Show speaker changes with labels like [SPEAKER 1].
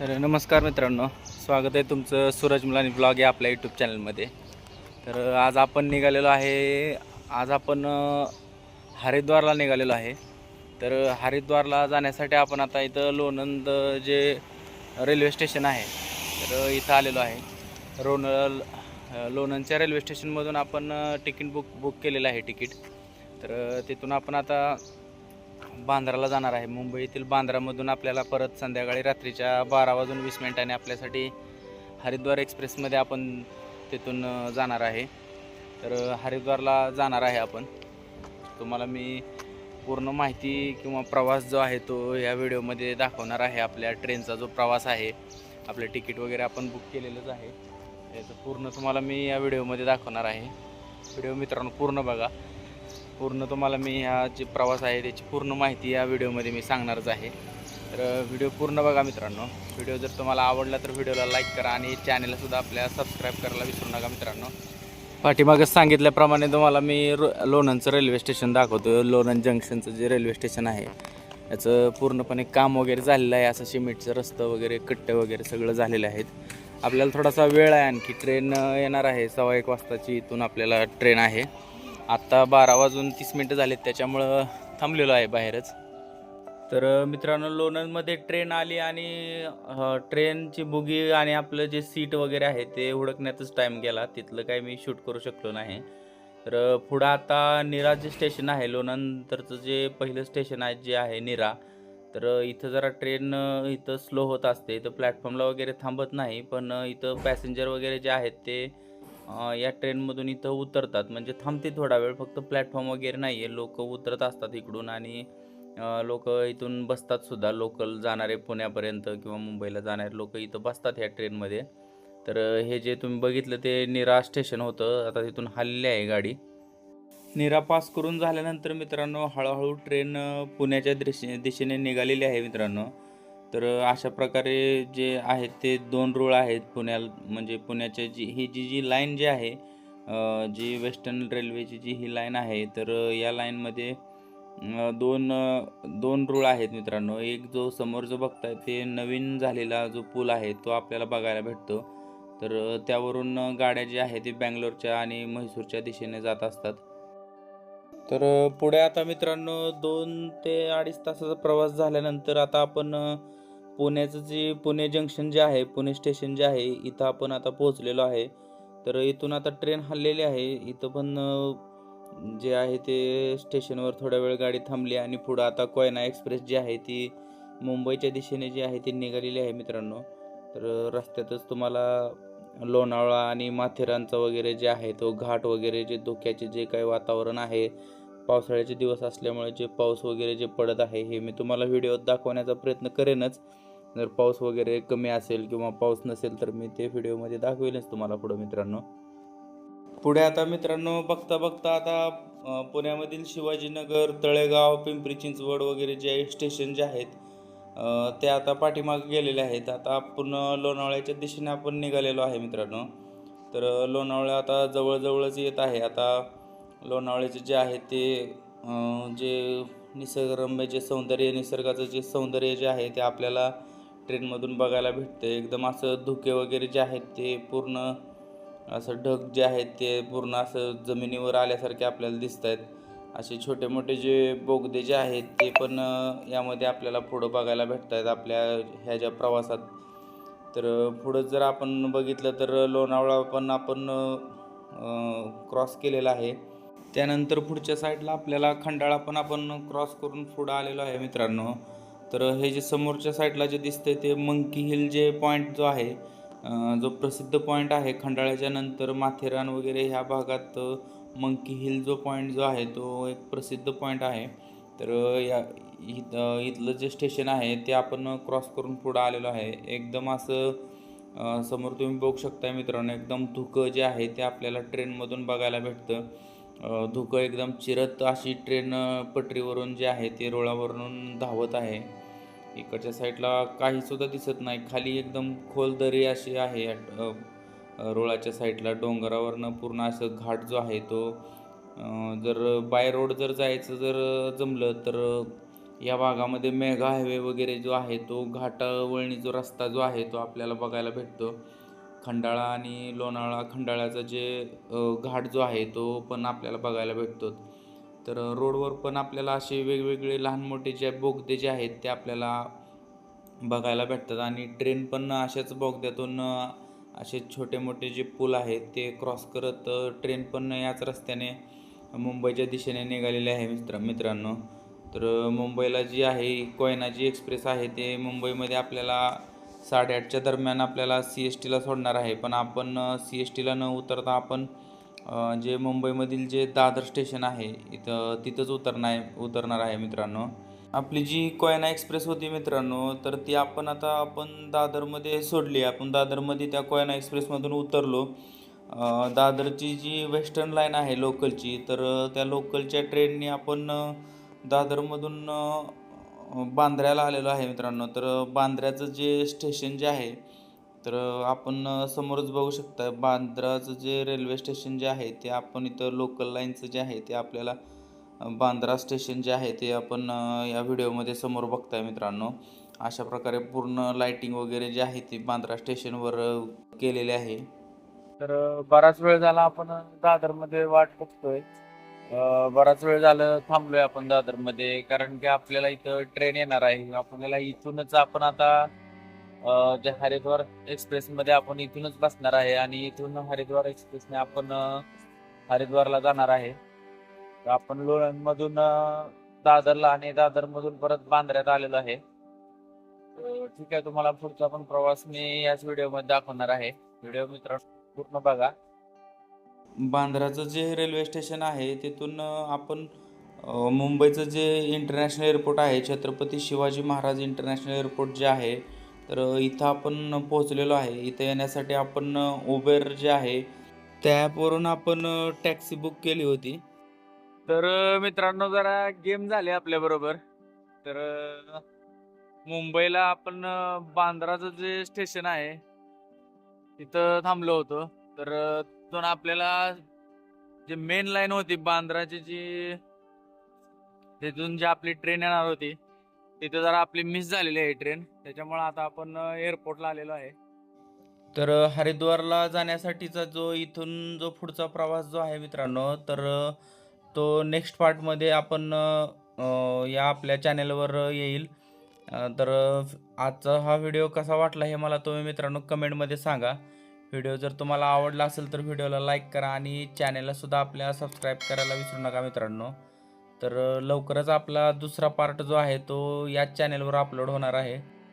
[SPEAKER 1] तर नमस्कार मित्रांनो स्वागत आहे तुमचं सूरज मुलानी ब्लॉग या आपल्या यूट्यूब चॅनलमध्ये तर आज आपण निघालेलो आहे आज आपण हरिद्वारला निघालेलो आहे. तर हरिद्वारला जाण्यासाठी आपण आता इथं लोणंद जे रेल्वे स्टेशन आहे तर इथं आलेलो आहे. रोन लोणंदच्या रेल्वे स्टेशनमधून आपण तिकीट बुक बुक केलेलं आहे तिकीट तर तिथून आपण आता बांद्राला जाणार आहे. मुंबईतील बांद्रामधून आपल्याला परत संध्याकाळी रात्रीच्या बारा वाजून वीस मिनिटांनी आपल्यासाठी हरिद्वार एक्सप्रेसमध्ये आपण तिथून जाणार आहे. तर हरिद्वारला जाणार आहे आपण. तुम्हाला मी पूर्ण माहिती किंवा प्रवास जो आहे तो या व्हिडिओमध्ये दाखवणार आहे. आपल्या ट्रेनचा जो प्रवास आहे आपलं तिकीट वगैरे आपण बुक केलेलंच आहे. याचं पूर्ण तुम्हाला मी या व्हिडिओमध्ये दाखवणार आहे. व्हिडिओ मित्रांनो पूर्ण बघा. पूर्ण तुम्हाला मी हा जे प्रवास आहे त्याची पूर्ण माहिती या व्हिडिओमध्ये मी सांगणारच आहे. तर व्हिडिओ पूर्ण बघा मित्रांनो. व्हिडिओ जर तुम्हाला आवडला तर व्हिडिओला लाईक करा आणि चॅनेलसुद्धा आपल्या सबस्क्राईब करायला विसरू नका मित्रांनो. पाठीमागच सांगितल्याप्रमाणे तुम्हाला मी रो लोणंदचं रेल्वे स्टेशन दाखवतो लोणंद जंक्शनचं जे रेल्वे स्टेशन आहे याचं पूर्णपणे काम वगैरे झालेलं आहे. असं सिमेंटचं रस्तं वगैरे कट्टे वगैरे सगळं झालेलं आहेत. आपल्याला थोडासा वेळ आहे आणखी. ट्रेन येणार आहे. सव्वा एक वाजताची इथून आपल्याला ट्रेन आहे. आत्ता बारा वाजून तीस मिनटं झालेत त्याच्यामुळं थांबलेलो आहे बाहेरच. तर मित्रांनो लोणंदमध्ये ट्रेन आली आणि ट्रेनची बुगी आणि आपलं जे सीट वगैरे आहे ते हुडकण्यातच टाईम गेला. तिथलं काही मी शूट करू शकलो नाही. तर पुढं आता निरा जे स्टेशन आहे लोणंदरचं जे पहिलं स्टेशन आहे जे आहे निरा तर इथं जरा ट्रेन इथं स्लो होत असते. इथं प्लॅटफॉर्मला वगैरे थांबत नाही पण इथं पॅसेंजर वगैरे जे आहेत ते या ट्रेनमधून इथं उतरतात. म्हणजे थांबते थोडा वेळ फक्त प्लॅटफॉर्म वगैरे नाही आहे लोक उतरत असतात इकडून आणि लोक इथून बसतात सुद्धा. लोकल जाणारे पुण्यापर्यंत किंवा मुंबईला जाणारे लोक इथं बसतात ह्या ट्रेनमध्ये. तर हे जे तुम्ही बघितलं ते निरा स्टेशन होतं. आता तिथून हल्ली आहे गाडी. निरा पास करून झाल्यानंतर मित्रांनो हळूहळू ट्रेन पुण्याच्या दिशे दिशेने निघालेली आहे मित्रांनो. तर अशा प्रकारे जे आहेत ते दोन रूळ आहेत पुण्याला म्हणजे पुण्याच्या जी ही जी जी लाईन जी आहे जी वेस्टर्न रेल्वेची जी ही लाईन आहे तर या लाईनमध्ये दोन दोन रूळ आहेत मित्रांनो. एक जो समोर जो बघताय ते नवीन झालेला जो पूल आहे तो आपल्याला बघायला भेटतो. तर त्यावरून गाड्या ज्या आहेत ते बँगलोरच्या आणि म्हैसूरच्या दिशेने जात असतात. तर पुढे आता मित्रांनो दोन ते अडीच तासाचा प्रवास झाल्यानंतर आता आपण पुण्याचं जे पुणे जंक्शन जे आहे पुणे स्टेशन जे आहे इथं आपण आता पोहोचलेलो आहे. तर इथून आता ट्रेन हललेली आहे. इथं पण जे आहे ते स्टेशनवर थोड्या वेळ गाडी थांबली आणि पुढं आता कोयना एक्सप्रेस जी आहे ती मुंबईच्या दिशेने जी आहे ती निघालेली आहे मित्रांनो. तर रस्त्यातच तुम्हाला लोणावळा आणि माथेरानचा वगैरे जे आहे तो घाट वगैरे जे धोक्याचे जे काही वातावरण आहे पावसाळ्याचे दिवस असल्यामुळे जे पाऊस वगैरे जे पडत आहे हे मी तुम्हाला व्हिडिओत दाखवण्याचा प्रयत्न करेनच. जर पाऊस वगैरे कमी असेल किंवा पाऊस नसेल तर मी ते व्हिडिओमध्ये दाखवेलच तुम्हाला पुढं मित्रांनो. पुढे आता मित्रांनो बघता बघता आता पुण्यामधील शिवाजीनगर तळेगाव पिंपरी चिंचवड वगैरे जे स्टेशन जे आहेत ते आता पाठीमागे गेलेले आहेत. आता आपण लोणावळ्याच्या दिशेने आपण निघालेलो आहे मित्रांनो. तर लोणावळा आता जवळजवळच येत आहे. आता लोणावळ्याचे जे आहे ते जे निसर्गरम्य जे सौंदर्य निसर्गाचं जे सौंदर्य जे आहे ते आपल्याला ट्रेनमधून बघायला भेटते. एकदम असं धुके वगैरे जे आहेत ते पूर्ण असं ढग जे आहेत ते पूर्ण असं जमिनीवर आल्यासारखे आपल्याला दिसत आहेत असे छोटे मोठे जे बोगदे जे आहेत ते पण यामध्ये आपल्याला पुढं बघायला भेटत आहेत आपल्या ह्या ज्या प्रवासात. तर पुढं जर आपण बघितलं तर लोणावळा पण आपण क्रॉस केलेला आहे. त्यानंतर पुढच्या साईडला आपल्याला खंडाळा पण आपण क्रॉस करून पुढं आलेलो आहे मित्रांनो. तर हे जे समोरच्या साईडला जे दिसतंय ते मंकी हिल जे पॉईंट जो आहे जो प्रसिद्ध पॉईंट आहे खंडाळ्याच्या नंतर माथेरान वगैरे ह्या भागात मंकी हिल जो पॉईंट जो आहे तो एक प्रसिद्ध पॉईंट आहे. तर या इथ इथलं जे स्टेशन आहे ते आपण क्रॉस करून पुढं आलेलो आहे. एकदम असं समोर तुम्ही बघू शकता मित्रांनो एकदम धुकं जे आहे ते आपल्याला ट्रेनमधून बघायला भेटतं. धुकं एकदम चिरत अशी ट्रेन पटरीवरून जे आहे ते रुळावरून धावत आहे. इकडच्या साईडला काहीसुद्धा दिसत नाही. खाली एकदम खोल दरी अशी आहे. रोळाच्या रुळाच्या साईडला डोंगरावरनं पूर्ण असं घाट जो आहे तो जर बाय रोड जर जायचं जर जमलं तर या भागामध्ये मेघा हायवे वगैरे जो आहे तो घाटावळणी जो रस्ता जो आहे तो आपल्याला बघायला भेटतो. खंडाळा आणि लोणावळा खंडाळ्याचा जे घाट जो आहे तो पण आपल्याला बघायला भेटतो. तर रोडवर पण आपल्याला असे वेगवेगळे लहान मोठे जे बोगदे जे आहेत ते आपल्याला बघायला भेटतात आणि ट्रेन पण अशाच बोगद्यातून असे छोटे मोठे जे पूल आहेत ते क्रॉस करत ट्रेन पण याच रस्त्याने मुंबईच्या दिशेने निघालेली आहे मित्र मित्रांनो. तर मुंबईला जी आहे कोयना जी एक्सप्रेस आहे ते मुंबईमध्ये आपल्याला साडेआठच्या दरम्यान आपल्याला सी एस टीला सोडणार आहे. पण आपण सी एस टीला न उतरता आपण जे मुंबईमधील जे दादर स्टेशन आहे इथं तिथंच उतरणार उतरणार आहे मित्रांनो. आपली जी कोयना एक्सप्रेस होती मित्रांनो तर ती आपण आता आपण दादरमध्ये सोडली. आपण दादरमध्ये त्या कोयना एक्सप्रेसमधून उतरलो. दादरची जी वेस्टर्न लाईन आहे लोकलची तर त्या लोकलच्या ट्रेनने आपण दादरमधून बांद्र्याला आलेलो आहे मित्रांनो. तर बांद्र्याचं जे स्टेशन जे आहे तर आपण समोरच बघू शकता. बांद्राचं जे रेल्वे स्टेशन जे आहे ते आपण इथं लोकल लाईनचं जे आहे ते आपल्याला बांद्रा स्टेशन जे आहे ते आपण या व्हिडिओमध्ये समोर बघताय मित्रांनो. अशा प्रकारे पूर्ण लाईटिंग वगैरे जे आहे ते बांद्रा स्टेशनवर केलेले आहे. तर बराच वेळ झाला आपण दादरमध्ये वाट बघतोय. बराच वेळ झालं थांबलोय आपण दादरमध्ये कारण की आपल्याला इथं ट्रेन येणार आहे. आपल्याला इथूनच आपण आता अ, जे हरिद्वार एक्सप्रेसमध्ये आपण इथूनच बसणार आहे आणि इथून हरिद्वार एक्सप्रेसने आपण हरिद्वारला जाणार आहे. तर आपण लोणंदमधून अ, दादरला आणि दादरमधून परत बांद्र्यात आलेलो आहे. तर ठीक आहे तुम्हाला पुढचा पण प्रवास मी याच व्हिडिओमध्ये दाखवणार आहे. व्हिडिओ मित्रांनो पूर्ण बघा. बांद्राचं जे रेल्वे स्टेशन आहे तिथून आपण मुंबईचं जे इंटरनॅशनल एअरपोर्ट आहे छत्रपती शिवाजी महाराज इंटरनॅशनल एअरपोर्ट जे आहे तर इथं आपण पोहोचलेलो आहे. इथं येण्यासाठी आपण उबेर जे आहे त्या ॲपवरून आपण टॅक्सी बुक केली होती. तर मित्रांनो जरा गेम झाले आपल्याबरोबर तर मुंबईला आपण बांद्राचं जे स्टेशन आहे तिथं थांबलो होतो. तर तिथून आपल्याला जे मेन लाईन होती बांद्राची जी तिथून जी आपली ट्रेन येणार होती तिथे जरा आपली मिस झालेली आहे ट्रेन त्याच्यामुळे आता आपण एअरपोर्टला आलेलो आहे. तर हरिद्वारला जाण्यासाठीचा जो इथून जो पुढचा प्रवास जो आहे मित्रांनो तर तो नेक्स्ट पार्टमध्ये आपण या आपल्या चॅनेलवर येईल. तर आजचा हा व्हिडिओ कसा वाटला हे मला तुम्ही मित्रांनो कमेंटमध्ये सांगा. व्हिडिओ जर तुम्हाला आवडला असेल तर व्हिडिओला लाईक करा आणि चॅनेललासुद्धा आपल्या सबस्क्राईब करायला विसरू नका मित्रांनो. तर लवकरच आपला दुसरा पार्ट जो आहे तो याच चॅनेलवर अपलोड होणार आहे.